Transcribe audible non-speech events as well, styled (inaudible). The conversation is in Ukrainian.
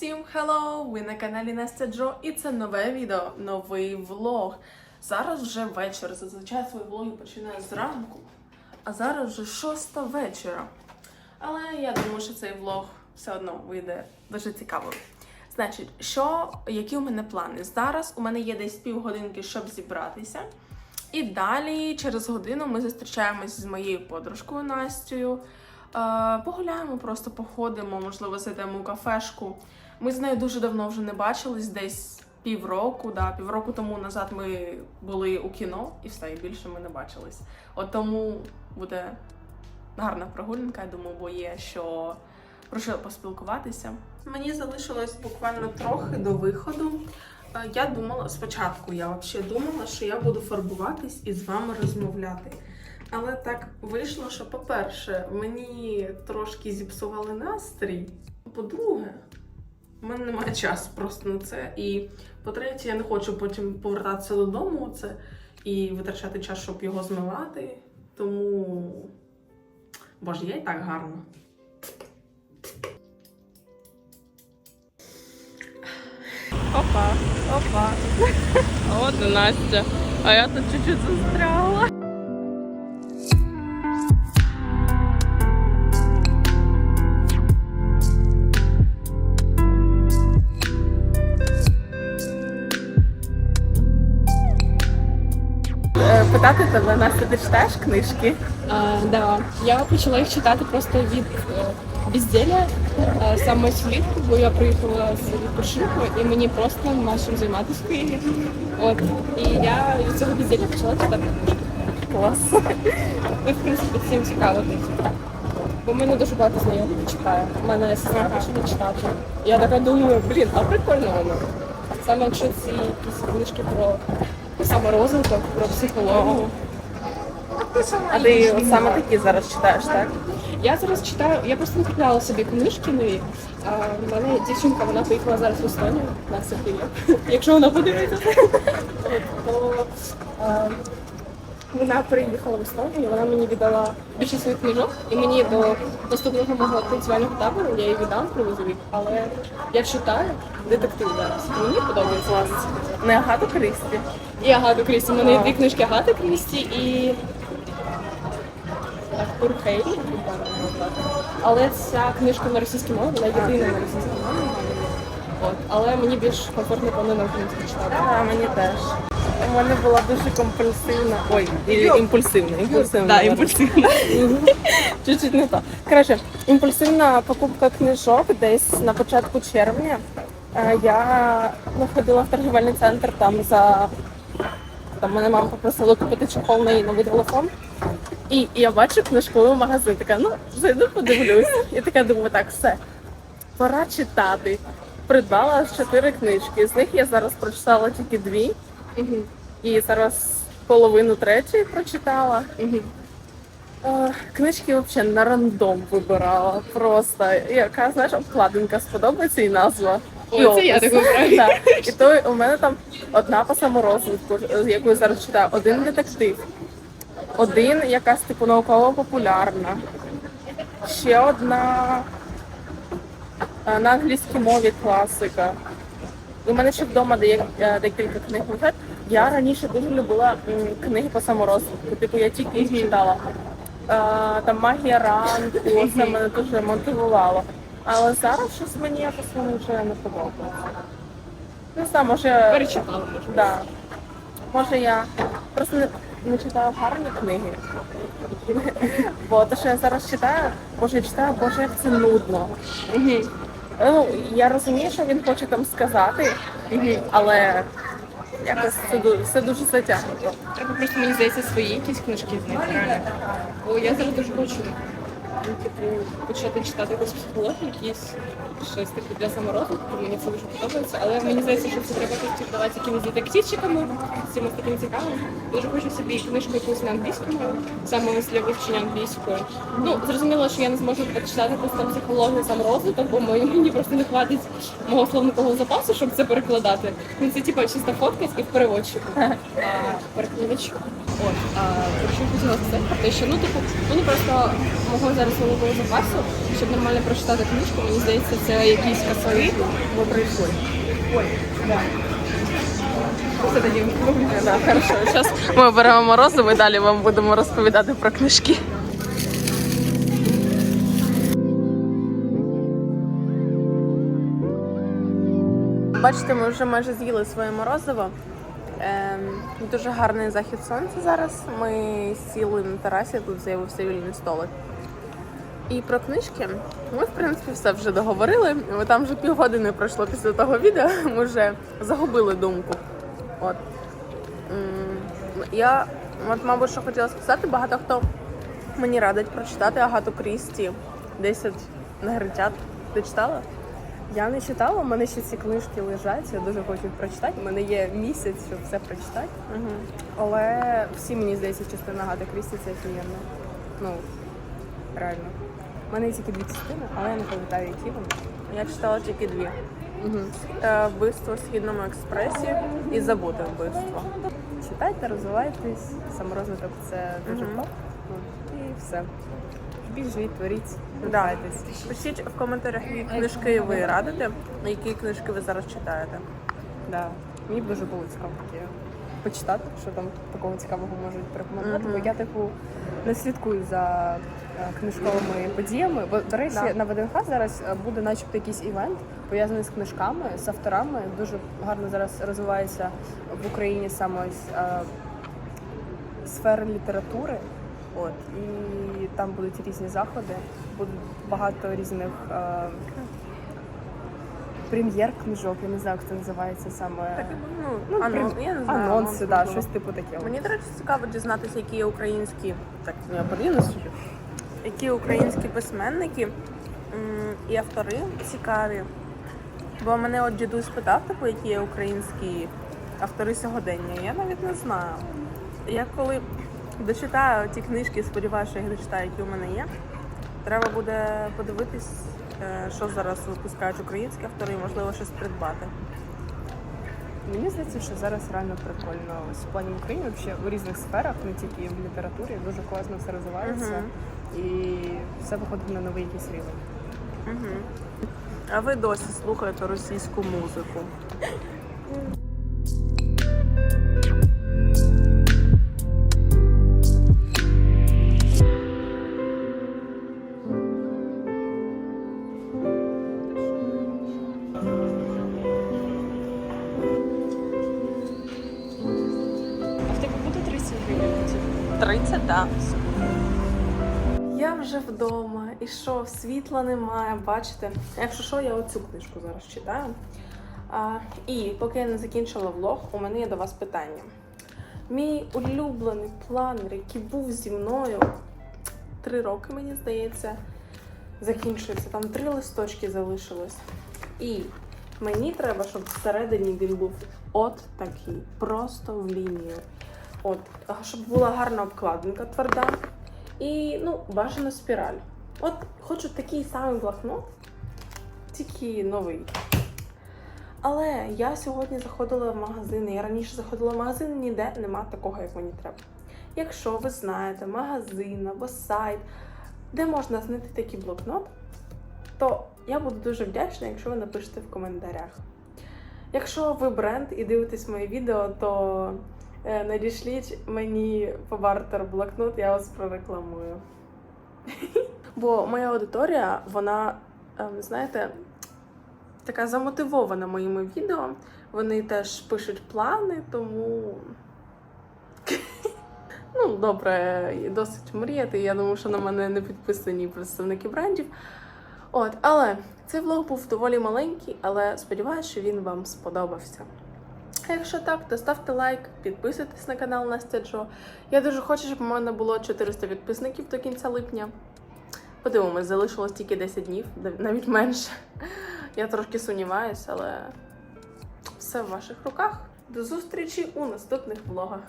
Всім hello! Ви на каналі Настя Джо, і це нове відео, новий влог. Зараз вже вечір. Зазвичай свої влоги починаю зранку, а зараз вже шоста вечора. Але я думаю, що цей влог все одно вийде дуже цікавим. Значить, що, які у мене плани? Зараз у мене є десь півгодинки, щоб зібратися. І далі, через годину, ми зустрічаємось з моєю подружкою Настю. Е, погуляємо, просто походимо, можливо, зайдемо у кафешку. Ми з нею дуже давно вже не бачились, десь півроку. Да, півроку тому назад ми були у кіно і все, і більше ми не бачились. От тому буде гарна прогулянка, я думаю, бо є що про що поспілкуватися. Мені залишилось буквально трохи до виходу. Е, Я думала спочатку, я взагалі думала, що я буду фарбуватись і з вами розмовляти. Але так вийшло, що, по-перше, мені трошки зіпсували настрій. По-друге, в мене немає часу просто на це. І по-третє, я не хочу потім повертатися додому це і витрачати час, щоб його змивати. Тому, боже, я і так гарно. Опа, опа. А (laughs) от Настя. А я тут чуть-чуть застряла. Е, Питати тебе, Настя, ти читаєш книжки? А, да, я почала їх читати просто від е, безділля е, саме влітку, бо я приїхала з відпочинку і мені просто нема чим займатися в Києві. От і я від цього безділля почала читати. Клас. І в принципі цим цікаво. Бо в мене дуже багато знайомих читає. У мене сестра почала читати. Я така думаю, блін, а прикольно воно. Саме якщо ці якісь книжки про саморозвиток, про психологію. А ти от саме такі зараз читаєш, так? Я зараз читаю, я просто не купляла собі книжки нові. А в мене дівчинка, вона поїхала зараз в Естонію на Софію. Якщо вона подивиться, (laughs) то вона приїхала в Естонію, вона мені віддала більше своїх книжок, і мені до наступного мого танцювального табору я її віддам привезу їх. Але я читаю детектив зараз. і Мені подобається. Не Агату Крісті. І Агату Крісті. У мене є дві книжки Агати Крісті і Артур Хейлі. Але ця книжка на російській мові, вона єдина на російській мові. От. Але мені більш комфортно повно на українській читати. А, мені теж. У мене була дуже компульсивна. Ой, імпульсивна. Імпульсивна. Да, наверно. імпульсивно. Чуть-чуть не то. Коротше, імпульсивна покупка книжок десь на початку червня. Е, Я ну, ходила в торгівельний центр там за. Там мене мама попросила купити чохол на її новий телефон. І, і я бачу книжковий магазин. Така, ну, зайду подивлюсь. І така думаю, так, все. Пора читати. Придбала чотири книжки. З них я зараз прочитала тільки дві. І зараз половину третьої прочитала. Е, Книжки взагалі на рандом вибирала. Просто яка знаєш, обкладинка сподобається і назва. О, і це я так. І то у мене там одна по саморозвитку, яку я зараз читаю, один детектив, один якась типу науково-популярна, ще одна е, на англійській мові класика. У мене ще вдома де- е, декілька книг лежать. Я раніше дуже любила книги по саморозвитку. Типу я тільки їх читала. Е, Там магія ранку, це мене дуже мотивувало. Але зараз щось мені якось воно вже не подобається. Не знаю, може, Перечитала, може. да. може я просто не, не читаю гарні книги. Бо те, що я зараз читаю, може я читаю, боже, як це нудно. Мгм. Ну, я розумію, що він хоче там сказати, але якось це дуже, все дуже затягнуто. Треба просто, мені здається, свої якісь книжки знайти реально. Бо я зараз дуже хочу ну, типу, почати читати якусь психологію, якісь щось типу для саморозвитку, мені це дуже подобається. Але мені здається, що це треба конфліктувати якимись детективчиками, з таким цікавим. Дуже хочу собі книжку якусь на англійському, саме для вивчення англійської. Ну, зрозуміло, що я не зможу прочитати якусь там психологію саморозвиток, бо мені просто не хватить мого словникового запасу, щоб це перекладати. Ну, це типу чисто фоткать і в переводчику. А перекладачку. От, а про що хотіла сказати, про те, що ну типу, мені просто мого зараз великого запасу, щоб нормально прочитати книжку, мені здається, це це якісь косові, бо прийшли. Ой, да. Все тоді. Да. Зараз ми оберемо морозиво і далі вам будемо розповідати про книжки. Бачите, ми вже майже з'їли своє морозиво. Ем, дуже гарний захід сонця зараз. Ми сіли на терасі, тут з'явився вільний столик. І про книжки ми, в принципі, все вже договорили. Там вже півгодини пройшло після того відео. Ми вже загубили думку. От. Я, от, мабуть, що хотіла сказати, багато хто мені радить прочитати Агату Крісті 10 негритят. Ти читала? Я не читала, у мене ще ці книжки лежать, я дуже хочу їх прочитати. У мене є місяць, щоб все прочитати. Угу. Але всі мені здається, частина Гати Крісті це офігенно. Ну, реально. У мене є тільки дві частини, але я не пам'ятаю, які вони. Я читала тільки дві. Угу. Е, Вбивство в східному експресі і забуте вбивство. Читайте, розвивайтесь, саморозвиток це дуже Мгм. класно. І все. Біжіть, творіть, Да. Пишіть в коментарях, які книжки ви радите, які книжки ви зараз читаєте. Да. Мені б дуже було цікаво таке почитати, що там такого цікавого можуть порекомендувати. Бо я типу не слідкую за е, книжковими подіями. Бо, до речі, Да. на ВДНХ зараз е, буде начебто якийсь івент пов'язаний з книжками, з авторами. Дуже гарно зараз розвивається в Україні саме ось, е, сфера літератури. От і там будуть різні заходи, будуть багато різних е, прем'єр книжок. Я не знаю, як це називається саме. Так, ну, Ну, анонс, прям- я не знаю. Анонси, анонс, да, щось типу таке. Мені, до речі, цікаво дізнатися, які є українські, так, я подивлюсь, які українські письменники і автори цікаві. Бо мене от дідусь питав, типу, які є українські автори сьогодення. Я навіть не знаю. Я коли дочитаю ті книжки, сподіваюся, що я їх дочитаю, які у мене є. Треба буде подивитись, що зараз випускають українські автори, і можливо щось придбати. Мені здається, що зараз реально прикольно ось в плані України, взагалі у різних сферах, не тільки в літературі, дуже класно все розвивається і все виходить на новий якийсь рівень. Угу. А ви досі слухаєте російську музику? (laughs) гривень? 30, так. Я вже вдома, і що, світла немає, бачите? Якщо що, я оцю книжку зараз читаю. А, і поки я не закінчила влог, у мене є до вас питання. Мій улюблений планер, який був зі мною три роки, мені здається, закінчується. Там три листочки залишилось. І мені треба, щоб всередині він був от такий, просто в лінію. От, щоб була гарна обкладинка тверда. І ну, бажано спіраль. От хочу такий самий блокнот, тільки новий. Але я сьогодні заходила в магазин. Я раніше заходила в магазин, ніде нема такого, як мені треба. Якщо ви знаєте магазин або сайт, де можна знайти такий блокнот, то я буду дуже вдячна, якщо ви напишете в коментарях. Якщо ви бренд і дивитесь моє відео, то надішліть мені по бартер блокнот, я вас прорекламую. Бо моя аудиторія, вона, ем, знаєте, така замотивована моїми відео. Вони теж пишуть плани, тому. (laughs) Ну, добре, досить мріяти. Я думаю, що на мене не підписані представники брендів. От, але цей влог був доволі маленький, але сподіваюся, що він вам сподобався. А якщо так, то ставте лайк, підписуйтесь на канал Настя Джо. Я дуже хочу, щоб у мене було 400 підписників до кінця липня. Подивимось, залишилось тільки 10 днів, навіть менше. Я трошки сумніваюся, але все в ваших руках. До зустрічі у наступних влогах.